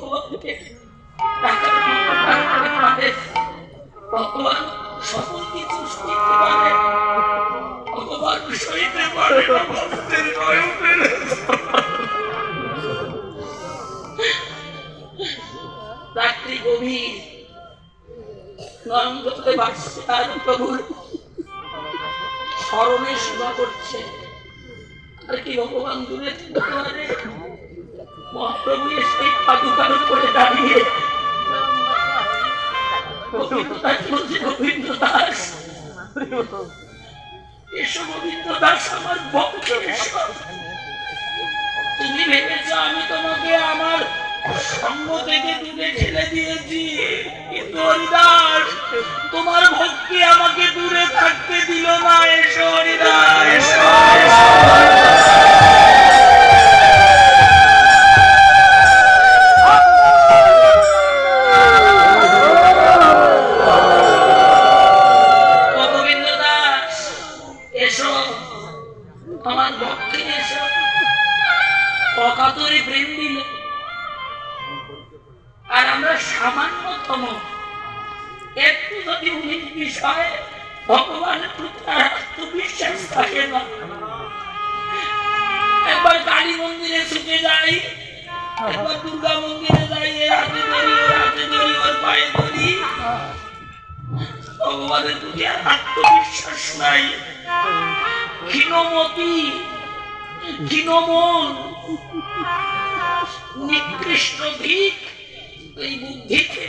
我天 তুমি ভেবেছ আমি তোমাকে আমার সঙ্গ থেকে দূরে ঠেলে দিয়েছি। কিন্তু হরিদাস, তোমার ভক্তি আমাকে দূরে থাকতে দিল না। এসো হরিদাস। আমার ভক্তি এসো অকাতরে প্রেম দিল। আর আমরা সামান্যতম। একটু যদি উনি বিষয়ে ভগবানের প্রতি আত্মবিশ্বাস থাকে না, একবার কালী মন্দিরে ছুটে যাই, একবার দুর্গা মন্দিরে যাই এর হাতে ধরি ওর হাতে ধরি ওর পায়ে ধরি ভগবানের প্রতি আত্মবিশ্বাস নাই। ক্ষীণমতি ক্ষীণমন নিকৃষ্ট দিক এই বুদ্ধিকে।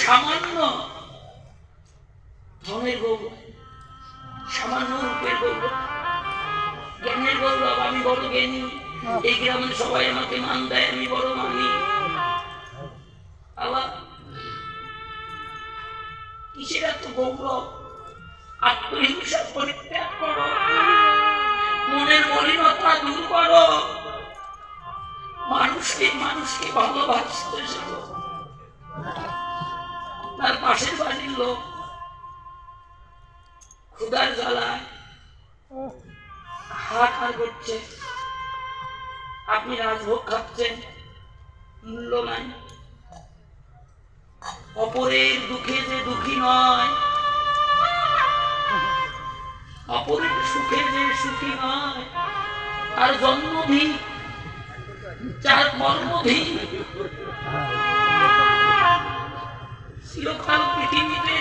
সামান্য ধনের গৌরব, সামান্য রূপের গৌরব। জ্ঞানের গৌরব, আমি বড় জ্ঞানী। এই গ্রামের সবাই আমাকে মান দেয়, আমি বড় মানি। আবার কিসের এত গৌরব? আত্মহিংসা করো। মনের মলিনতা দূর করো। মানুষকে মানুষকে তার পাশের বাড়ির লোক ক্ষুদার জ্বালায়। হাহাকার করছে। আপনি রাজভোগ খাচ্ছেন। মূল্য নাই। অপরের দুঃখে যে দুঃখী নয়। অপরের সুখে যে সুখী নয় আর জন্মধি যার কর্মধি চিরকাল পৃথিবীতে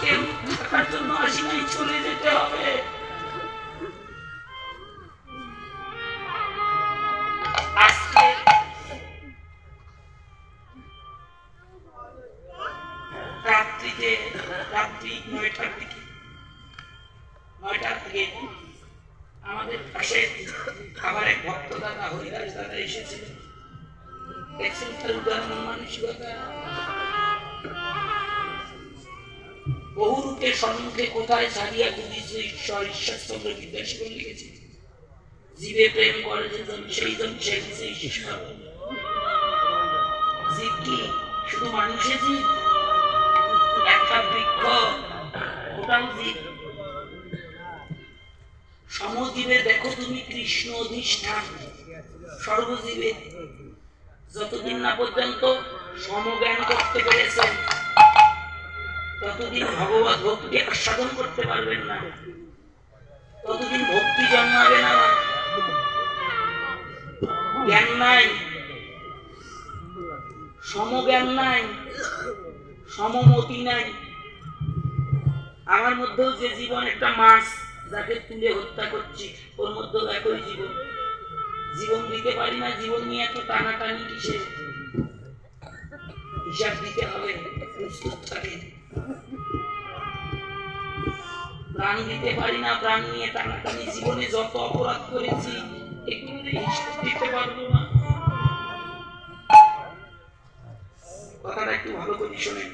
কেউ থাকার জন্য আসি চলে যেতে হবে। রাত্রিতে রাত্রি নয়টার কোথায় ছাড়িয়া ঈশ্বর বিদ্যাসাগর লিখেছে জীবে প্রেম করে ঈশ্বর। জীব কি শুধু মানুষের জীব? একটা বৃক্ষ ওটাও জীব। সমজীবে দেখো তুমি কৃষ্ণ অধিষ্ঠান সর্বজীবে যতদিন না পর্যন্ত সমজ্ঞান করতে পেরেছেন ততদিন ভগবত ভক্তি আস্বাদন করতে পারবেন না। ততদিন ভক্তি জন্মাবে না। জ্ঞান নাই। সমজ্ঞান নাই। সমমতি নাই। আমার মধ্যেও যে জীবন একটা মাছ যাকে তুলে হত্যা করছি, ওর মধ্যেও একই জীবন। জীবন দিতে পারি না, জীবন নিয়ে এত টানাটানি কিসে হিসাব দিতে হবে। প্রস্তুত থাকে প্রাণ দিতে পারি না, প্রাণ নিয়ে টানাটানি জীবনে যত অপরাধ করেছি এগুলো হিসাব দিতে পারব না। কথাটা একটু ভালো করে শোনেন।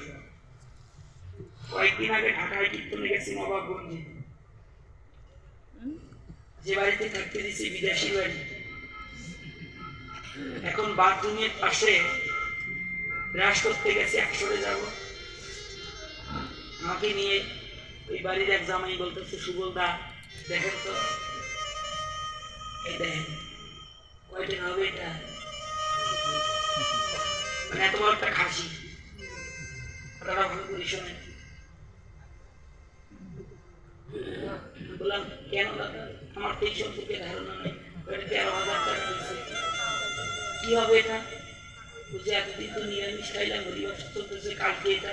কয়েকদিন আগে ঢাকায় কীর্তনে গেছি নবাবগঞ্জে। যে বাড়িতে থাকতে দিছি বিদেশি বাড়ি। এখন বাথরুমের পাশে ব্রাশ করতে গেছে একসরে যাব। আমাকে নিয়ে ওই বাড়ির এক জামাই বলতেছে, সুবল দা, দেখেন তো। এই হবে এটা? মানে এত বড় একটা খাসি। কি হবে এটা? বুঝে এতদিন তো নিরামিষ খাইলাম হরিবাস চলতেছে, কালকে এটা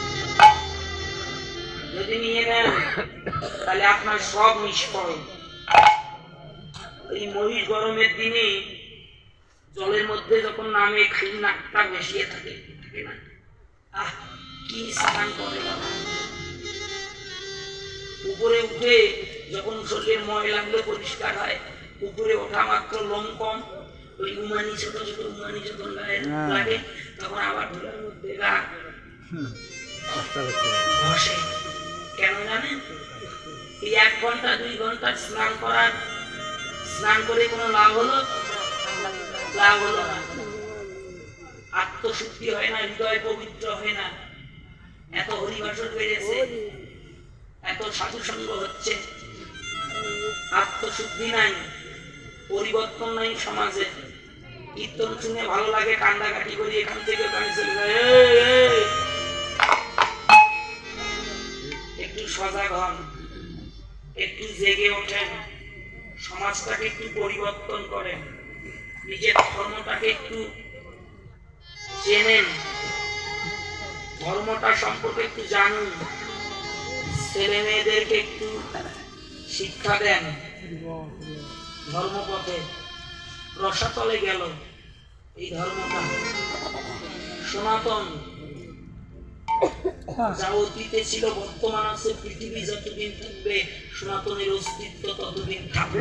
যদি নিয়ে নেন তাহলে আপনার সব নিষ্ফল। এই মহিষ গরমের দিনে জলের মধ্যে যখন নামে খালি নাকটা ভেসিয়ে থাকে থাকে না। আহ কি স্নান করে বাবা। উপরে উঠে যখন শরীরের ময়লাগুলো পরিষ্কার হয় উপরে ওঠা মাত্র লোম কম। ওই উমানি ছোট ছোট উমানি যখন গায়ে লাগে তখন আবার ধুলার মধ্যে গা বসে কেন জানেন এক ঘণ্টা, দুই ঘণ্টা স্নান করার, স্নান করে কোনো লাভ হলো? লাভ হলো না। আত্মশুদ্ধি হয় না, হৃদয় পবিত্র হয় না। এত হরিবাসর বেড়েছে, এত সাধু সঙ্গ হচ্ছে। আত্মশুদ্ধি নাই, পরিবর্তন নাই সমাজে। কীর্তন শুনে ভালো লাগে কান্দাকাটি করি, এখান থেকে ওখানে চলে যায়। সজাগ হন একটু জেগে ওঠেন। সমাজটাকে একটু পরিবর্তন করেন। নিজের ধর্মটাকে একটু জেনেন। ধর্মটা সম্পর্কে একটু জানুন। ছেলে মেয়েদেরকে একটু শিক্ষা দেন। ধর্মপথে রসাতলে গেল। এই ধর্মটা সনাতন। যা অতীতে ছিল বর্তমান আছে পৃথিবী যতদিন থাকবে সনাতনের অস্তিত্ব ততদিন থাকবে।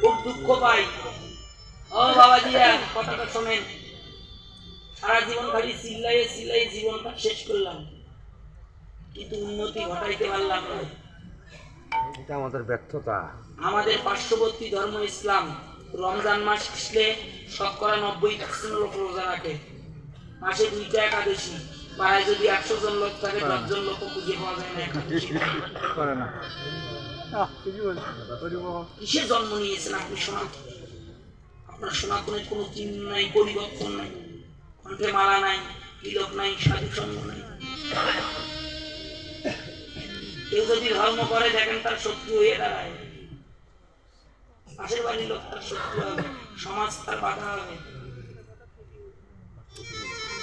খুব দুঃখ পাই। ও বাবাজিরা কথাটা শোনেন। সারা জীবন খালি চিল্লাই চিল্লাই জীবনটা শেষ করলাম। কিন্তু উন্নতি ঘটাইতে পারলাম না। এটা আমাদের ব্যর্থতা। আমাদের পার্শ্ববর্তী ধর্ম ইসলাম। রমজান মাস আসলে শতকরা নব্বই পার্সেন্ট লোক রোজা রাখে। মাসে দুইটা একাদশী। পাড়ায় যদি একশো জন লোক থাকে দশজন লোক খুঁজে পাওয়া যায় না একাদশী। করে না। কিসে জন্ম নিয়েছেন আপনি আপনার সনাতনের কোনো চিহ্ন নাই পরিবর্তন নাই। কণ্ঠে মালা নাই তিলক নাই সাধু সঙ্গ নাই। কেউ যদি ধর্ম করে দেখেন তার শত্রু হয়ে দাঁড়ায়। পাশের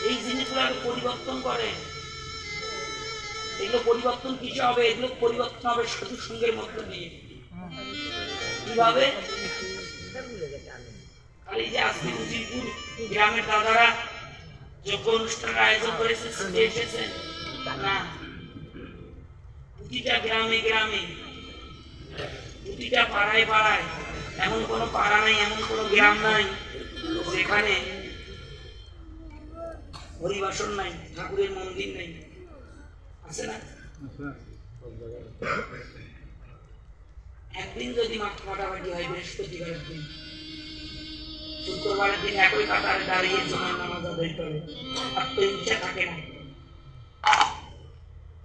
এই জিনিসগুলো পরিবর্তন করে। এগুলো পরিবর্তন কিসে হবে? এগুলো পরিবর্তন হবে সাধু সঙ্গের মধ্য দিয়ে। কীভাবে? যে আজকে গ্রামের দাদারা যোগ্য অনুষ্ঠানের আয়োজন করেছে ছুটে এসেছেন না প্রতিটা গ্রামে গ্রামে, প্রতিটা পাড়ায় পাড়ায় এমন কোনো পাড়া নাই, এমন কোনো গ্রাম নাই যেখানে হরিবাসন নাই, ঠাকুরের মন্দির নেই। আছে না? একদিন যদি মাথা কাটাকাটি হয়, বৃহস্পতিবার দিন শুক্রবারের দিন একই কাতারে দাঁড়িয়ে সময় নামাজ আদায় আর তো ইচ্ছা থাকে না।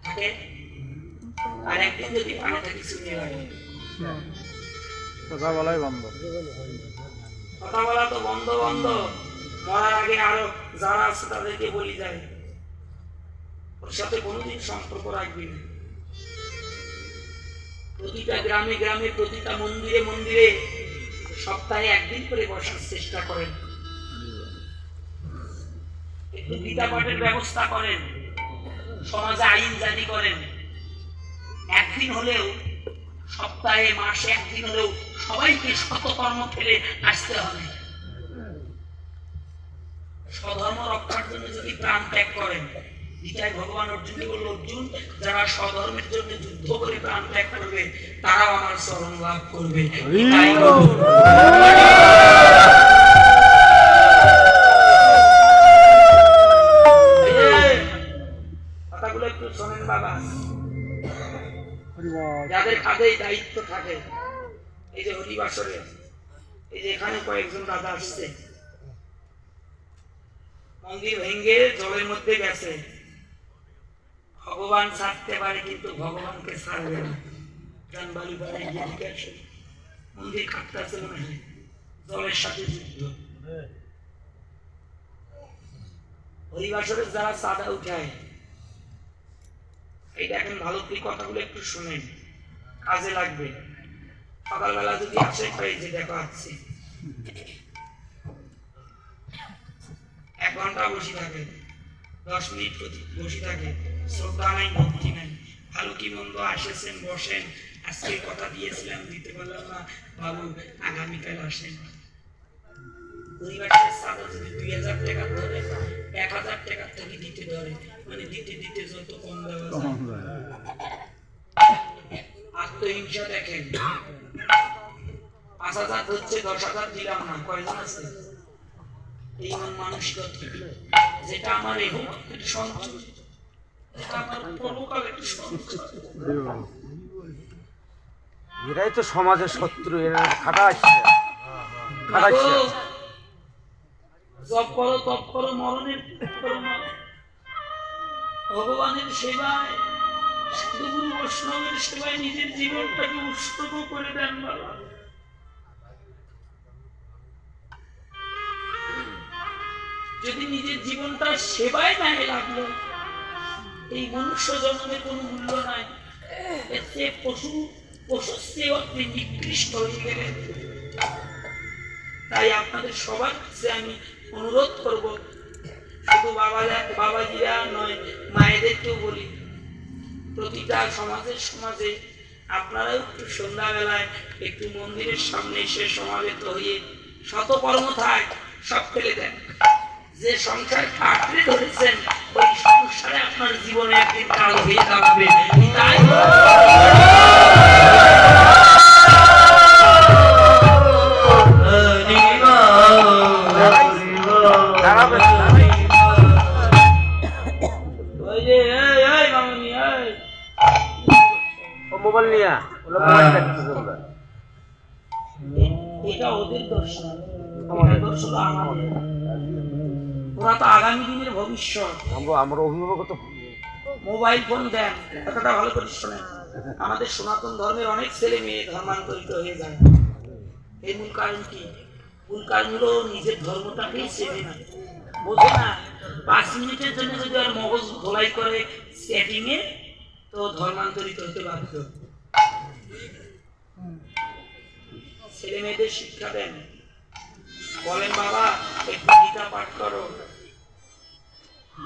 থাকে? আর একদিন যদি পানে থাকি শুনে লাগে। কথা বলাই বন্ধ। কথা বলা তো বন্ধ বন্ধ। মরার আগে আরও যারা আছে তাদেরকে বলি যায় ওর সাথে কোনোদিন সম্পর্ক রাখবি প্রতিটা গ্রামে গ্রামে, প্রতিটা মন্দিরে মন্দিরে সপ্তাহে একদিন করে বসার চেষ্টা করেন। গীতা পাঠের ব্যবস্থা করেন। সমাজে আইন জারি করেন। একদিন হলেও, সপ্তাহে, মাসে একদিন হলেও সবাইকে শতকর্ম ফেলে আসতে হবে। স্বধর্ম রক্ষার জন্য যদি প্রাণ ত্যাগ করেন গীতায় ভগবান অর্জুনকে বলল অর্জুন যারা স্বধর্মের জন্য যুদ্ধ করে প্রাণ ত্যাগ করবে তারাও আমার স্মরণ লাভ করবে। তাই দাদা আসছে। জলের মধ্যে গেছে। ভগবান ছাড়তে পারে, কিন্তু ভগবানকে ছাড়বে না। যারা চাঁদা এই দেখেন ভালো কথাগুলো একটু শুনেন। কাজে লাগবে। সকালবেলা যদি আসে যে দেখা আছে এক ঘণ্টা বসে থাকে দশ মিনিট বসে থাকে। শ্রদ্ধা নাই ভক্তি নাই ভালো কি মন্দ আসেছেন বসেন। আজকে কথা দিয়েছিলাম দিতে পারলাম না বাবু আগামীকাল আসেন। পরিবারের সাদা যদি দুই হাজার টাকা ধরে এক হাজার টাকা থেকে দিতে ধরে মানে দিতে দিতে যত কম দেওয়া যায়। আত্মহিংসা দেখেন। পাঁচ হাজার হচ্ছে দশ হাজার দিলাম না কয়জন আছে? এই মন মানসিকতা যেটা আমার এই আমার পরকালের সঞ্চয়। এরাই তো সমাজের শত্রু এরা খাটাচ্ছে খাটাচ্ছে জপ করো তপ করো মরণের ভগবানের সেবায় সাধুগুরু বৈষ্ণবের সেবায় নিজের জীবনটাকে উৎসর্গ করে দেন বাবা। যদি নিজের জীবনটা সেবায় নাই লাগল, এই মনুষ্য জন্মের কোনো মূল্য নাই। চেয়ে পশু চেয়ে আপনি নিকৃষ্ট হয়ে গেলেন। তাই আপনাদের সবার কাছে আমি অনুরোধ করব, শুধু বাবা বাবাজিরা নয়, মায়েদেরকেও বলি, প্রতিটা সমাজের সমাজে আপনারাও একটু সন্ধ্যাবেলায় একটু মন্দিরের সামনে এসে সমাবেত হয়ে শত কর্ম থাক, সব ফেলে দেন। যে সংসার আঁকড়ে ধরেছেন ওই সংসারে আপনার জীবনে একদিন কাল হয়ে দাঁড়াবে তাই দাঁড়াবে ওই যে এই এই মামনি এই। ও মোবাইল নিয়ে আয়। ওগুলো মোবাইল দেখতেছে ওগুলো। এ- এটা ওদের দোষ না এটা দোষ হলো আমাদের। ওরা তো আগামী দিনের ভবিষ্যৎ। আমরা আমরা অভিভাবক তো মোবাইল ফোন দেন কথাটা ভালো করে শোনেন। আমাদের সনাতন ধর্মের অনেক ছেলে মেয়ে ধর্মান্তরিত হয়ে যায়। এই মূল কারণ কি? মূল কারণ হলো নিজের ধর্মটাকেই চেনে না। বোঝে না পাঁচ মিনিটের জন্য যদি আর মগজ ধোলাই করে সেটিং এ তো ধর্মান্তরিত হতে বাধ্য। ছেলে মেয়েদের শিক্ষা দেন। বলেন বাবা একটু গীতা পাঠ করো।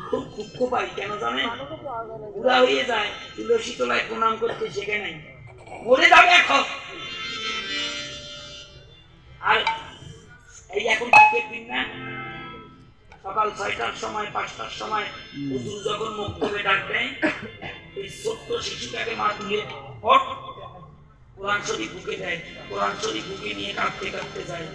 খুব দুঃখ পাই কেন জানেন? বুড়া হয়ে যায় তুলসী তলায় প্রণাম করতে শেখে নাই। মরে যাবে এখন আর এই এখন দিন না? সকাল ছয়টার সময় পাঁচটার সময় হুজুর যখন মুখ করে ডাক দেয় এই ছোট্ট শিশুটাকে মা তুলে হট কোরআন শরীফ বুকে দেয়। কোরআন শরীফ বুকে নিয়ে কাঁদতে কাঁদতে যায়।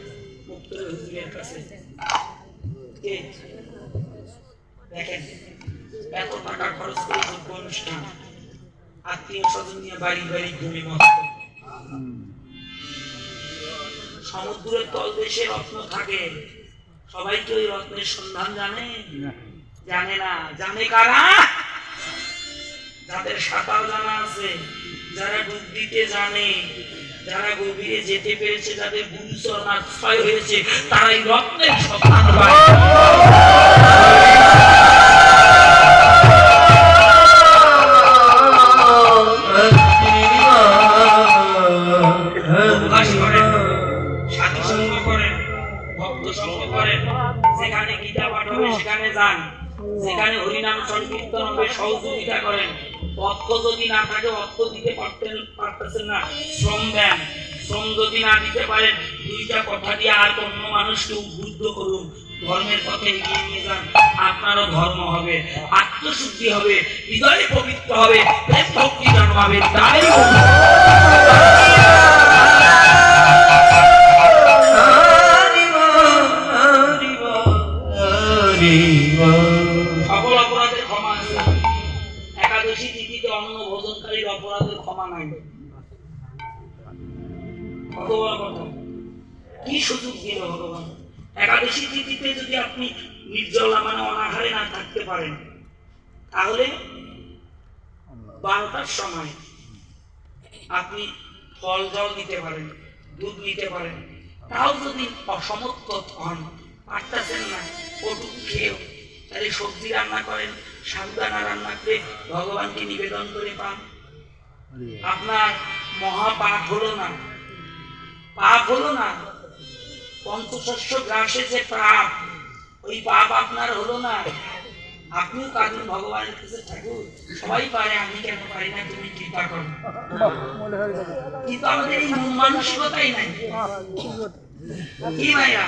সমুদ্রের তলদেশে রত্ন থাকে সবাই কি ওই রত্নের সন্ধান জানে জানে না জানে কারা যাদের সাঁতার জানা আছে যারা ডুব দিতে জানে যারা গভীরে যেতে পেরেছে, যাদের গুরুচরণ আশ্রয় হয়েছে, তারাই রত্নের সঙ্গ করেন। যেখানে গীতা পাঠ হবে, সেখানে যান। যেখানে হরিনাম সংকীর্তন হবে, সহযোগিতা করেন। অর্থ যদি না থাকে, অর্থ দিতে পারতেন পারতেছেন না। শ্রম দেন। শ্রম যদি না দিতে পারেন, দুইটা কথা দিয়ে আর অন্য মানুষকে উদ্বুদ্ধ করুন। ধর্মের পথে এগিয়ে নিয়ে যান। আপনারও ধর্ম হবে। আত্মশুদ্ধি হবে। হৃদয় পবিত্র হবে। প্রেম ভক্তি জন্মাবে তাই সকল অন্ন ভোজনকারীর অপরাধের ক্ষমা নাই। কি সুযোগ দিল ভগবান? একাদশী তিথিতে যদি আপনি নির্জলা মানে অনাহারে না থাকতে পারেন, তাহলে বারোটার সময় আপনি ফল জল নিতে পারেন, দুধ নিতে পারেন। তাও যদি অসমর্থ হন, পারতেছেন না, ওটুকু খেয়েও। তাহলে সবজি রান্না করেন রান্না করে ভগবানকে নিবেদন করে পান। আপনার মহা পাপ হলো না। পাপ হলো না। পঞ্চশস্য গ্রাসে যে পাপ ওই পাপ আপনার হলো না। আপনিও কাঁদুন ভগবানের কাছে ঠাকুর সবাই পারে আমি কেন পারি না তুমি কৃপা করো। কিন্তু আমাদের এই মানসিকতাই নাই। কি ভাইয়া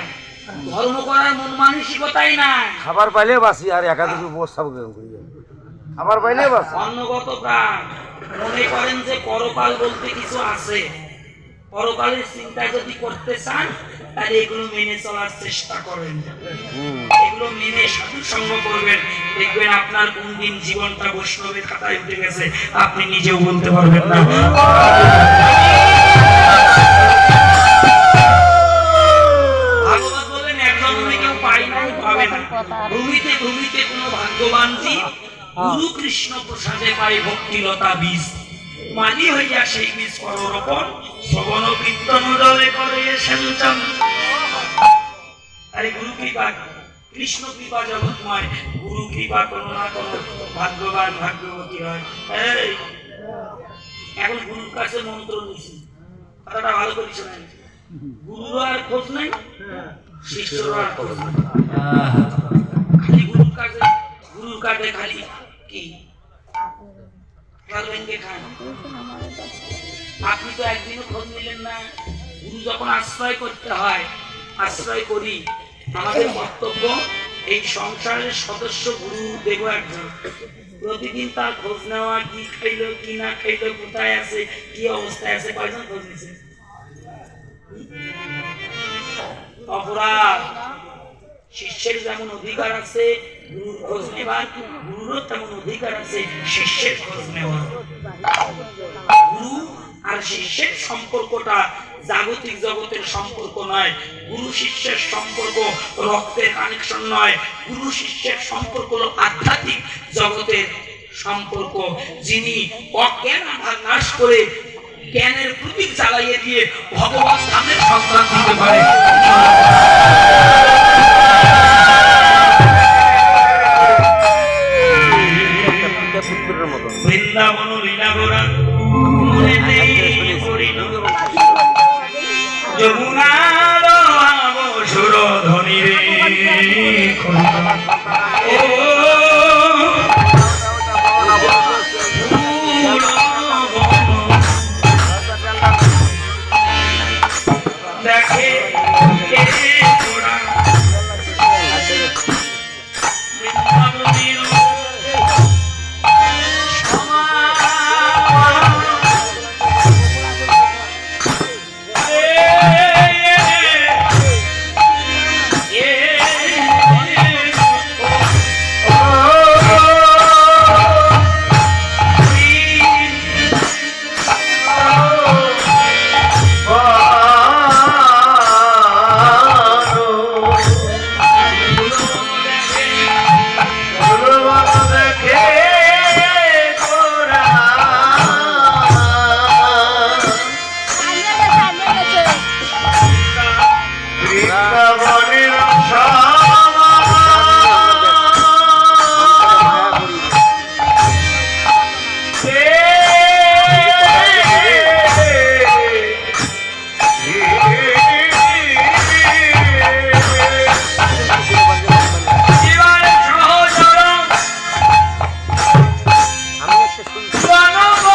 ধর্ম করার মন মানসিকতাই নাই। খাবার পাইলে বাসি আর একাদশী উপস্থাপ করি খাবার পাইলে বাসি অন্নগত প্রাণ মনে করেন যে পরকাল বলতে কিছু আছে। পরকালের চিন্তা যদি করতে চান তাহলে এগুলো মেনে চলার চেষ্টা করেন। এগুলো মেনে সাধু সঙ্গ করবেন। দেখবেন আপনার কোন দিন জীবনটা বৈষ্ণবের খাতায় উঠে গেছে। আপনি নিজেও বলতে পারবেন না। কোনো ভাগ্যবান জীব গুরু কৃষ্ণ প্রসাদে পাই ভক্তিলতা বীজ। মালি হইয়া সেই বীজ কর রোপণ শ্রবণ কীর্তন জলে করে সেঞ্চন আরে গুরু কৃপা কৃষ্ণ কৃপা জগৎময় গুরু কৃপা কোনো না কোনো ভাগ্যবান ভাগ্যবতী হয়। এই এখন গুরুর কাছে মন্ত্র নিছি। কথাটা ভালো করে শোনেন। গুরুর আর খোঁজ নাই শিষ্যর আর খোঁজ নাই। কাছে কি? আপনি তো একদিনও খোঁজ নিলেন না। গুরু যখন আশ্রয় করতে হয়, আশ্রয় করি, আমাদের এই সংসারের সদস্য গুরু দেব একজন। প্রতিদিন তার খোঁজ নেওয়া, কি কি না কোথায় আছে, কি অবস্থায় আছে, কয়জন খোঁজ নিছে? অপরাধ। শিষ্যের যেমন অধিকার আছে খোঁজ গুরুরও অধিকার আছে শিষ্যের খোঁজ নেওয়ার। গুরু আর শিষ্যের সম্পর্কটা জাগতিক জগতের সম্পর্ক নয়, গুরু শিষ্যের সম্পর্ক রক্তের কানেকশন নয়। গুরু শিষ্যের সম্পর্ক হলো আধ্যাত্মিক জগতের সম্পর্ক, যিনি অজ্ঞান আধার নাশ করে জ্ঞানের প্রতীক জ্বালাইয়ে দিয়ে ভগবান ধামের সন্তান দিতে পারে। إذا منوا 我能